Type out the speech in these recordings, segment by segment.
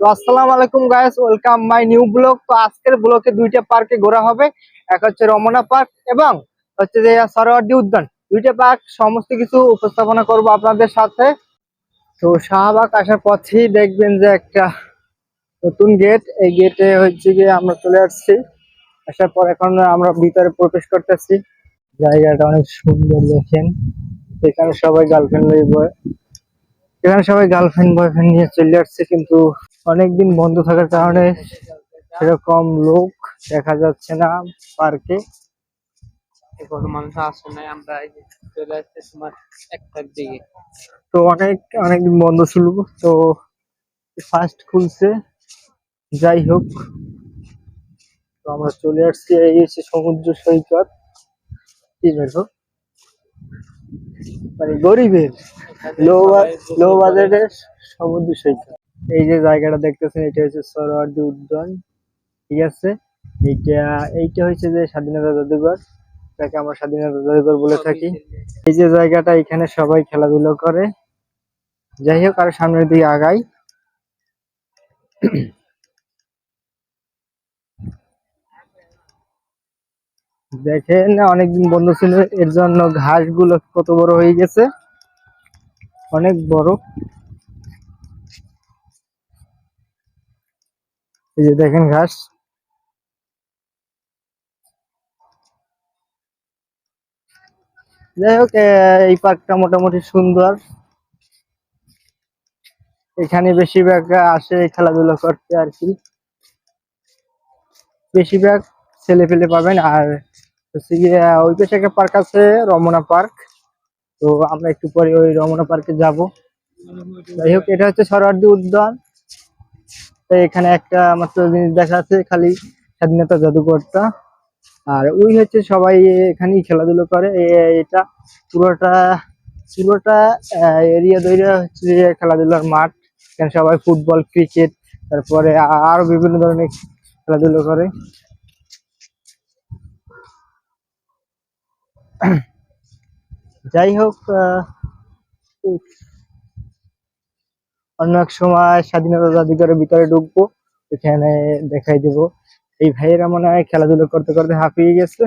তো আসসালামু আলাইকুম গাইস ওয়েলকাম মাই নিউ তো আজকের দুইটা ঘোরা হবে। এক হচ্ছে রমনা পার্ক এবং হচ্ছে যে উদ্যান। দুইটা পার্ক সমস্ত কিছু উপস্থাপনা আপনাদের সাথে। তো শাহবাগ আসার পথেই দেখবেন যে একটা নতুন গেট এই গেটে হচ্ছে গিয়ে আমরা চলে আসছি। আসার পর এখন আমরা ভিতরে প্রবেশ করতেছি। জায়গাটা অনেক সুন্দর দেখেন। এখানে সবাই গার্লফ্রেন্ড এখানে সবাই গার্লফ্রেন্ড বয়ফ্রেন্ড নিয়ে চলে আসছে কিন্তু অনেকদিন বন্ধ থাকার কারণে সেরকম লোক দেখা যাচ্ছে না পার্কে কোনো মানুষ আসে নাই আমরা চলে আসছে তোমার একটার দিকে। তো অনেক অনেকদিন বন্ধ ছিল তো ফার্স্ট খুলছে যাই হোক। তো আমরা চলে আসছি এই হচ্ছে সমুদ্র সৈকত। কি দেখো? মানে গরিবের। লো বাজেটের সমুদ্র সৈকত। এই যে জায়গাটা দেখতেছেন এটা হচ্ছে সরোয়ার্দী উদ্যান। ঠিক আছে? এইটা এইটা হচ্ছে যে স্বাধীনতা জাদুঘর। যাকে আমরা স্বাধীনতা জাদুঘর বলে থাকি। এই যে জায়গাটা এখানে সবাই খেলাধুলো করে। যাই হোক আর সামনের দিকে আগাই। দেখেন অনেকদিন বন্ধ ছিল এর জন্য ঘাসগুলো কত বড় হয়ে গেছে। অনেক বড়। এই যে দেখেন ঘাস। যাই হোক এই পার্কটা মোটামুটি সুন্দর। এখানে বেশিরভাগ আসে খেলাধুলা করতে আর কি। বেশিরভাগ ছেলে পেলে পাবেন। আর হচ্ছে গিয়ে ওই পাশে একটা পার্ক আছে, রমনা পার্ক তো আমরা একটু পরে ওই রমনা পার্কে যাব। যাই হোক, এটা হচ্ছে সরোয়ার্দী উদ্যান। তো এখানে একটা মাত্র জিনিস দেখা আছে, খালি স্বাধীনতা জাদুঘরটা। আর ওই হচ্ছে সবাই এখানেই খেলাধুলো করে। এটা পুরোটা পুরোটা এরিয়া দইরা হচ্ছে খেলাধুলার মাঠ। এখানে সবাই ফুটবল, ক্রিকেট, তারপরে আরও বিভিন্ন ধরনের খেলাধুলো করে। যাই হোক অন্য এক সময় স্বাধীনতা জাদুঘরের ভিতরে ঢুকবো এখানে দেখাই দেব। এই ভাইয়েরা মনে হয় খেলাধুলো করতে করতে হাঁপিয়ে গেছে।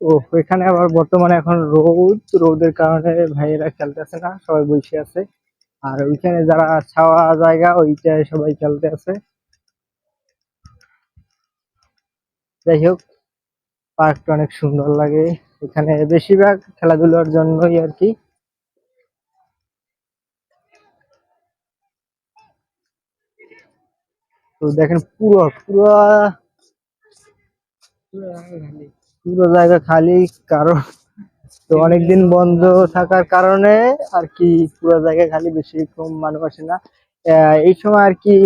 ও এখানে আবার বর্তমানে এখন রোদ, রোদের কারণে ভাইয়েরা খেলতেছে না, সবাই বসে আছে। আর ওইখানে যারা ছাওয়া জায়গা ওইটায় সবাই খেলতে আছে। যাই হোক, পার্কটা অনেক সুন্দর লাগে। এখানে বেশিরভাগ খেলাধুলার জন্যই আর কি। তো দেখেন পুরো পুরো পুরো জায়গা খালি, কারণ তো অনেকদিন বন্ধ থাকার কারণে আর কি পুরো জায়গা খালি বেশি কম মানুষ আসে না। এই সময় আর কি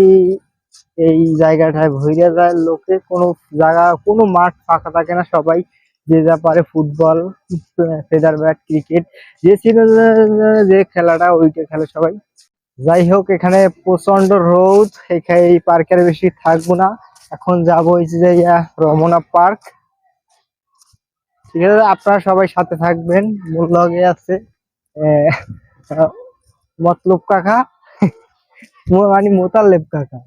এই জায়গাটায় ভইরা যায়, লোকে কোনো জায়গা, কোনো মাঠ ফাঁকা থাকে না সবাই। যে যা পারে ফুটবল, ফেদার ব্যাট, ক্রিকেট, যে সিজনে যে খেলাটা ওইটা খেলে সবাই। যাই হোক, এখানে প্রচণ্ড রোদ, এখানে এই পার্কের বেশি থাকব না। এখন যাব এই যে রমনা পার্ক ঠিক আছে আপনারা সবাই সাথে থাকবেন মূল লগে আছে মতলব কাকা মানে মোতালেব কাকা।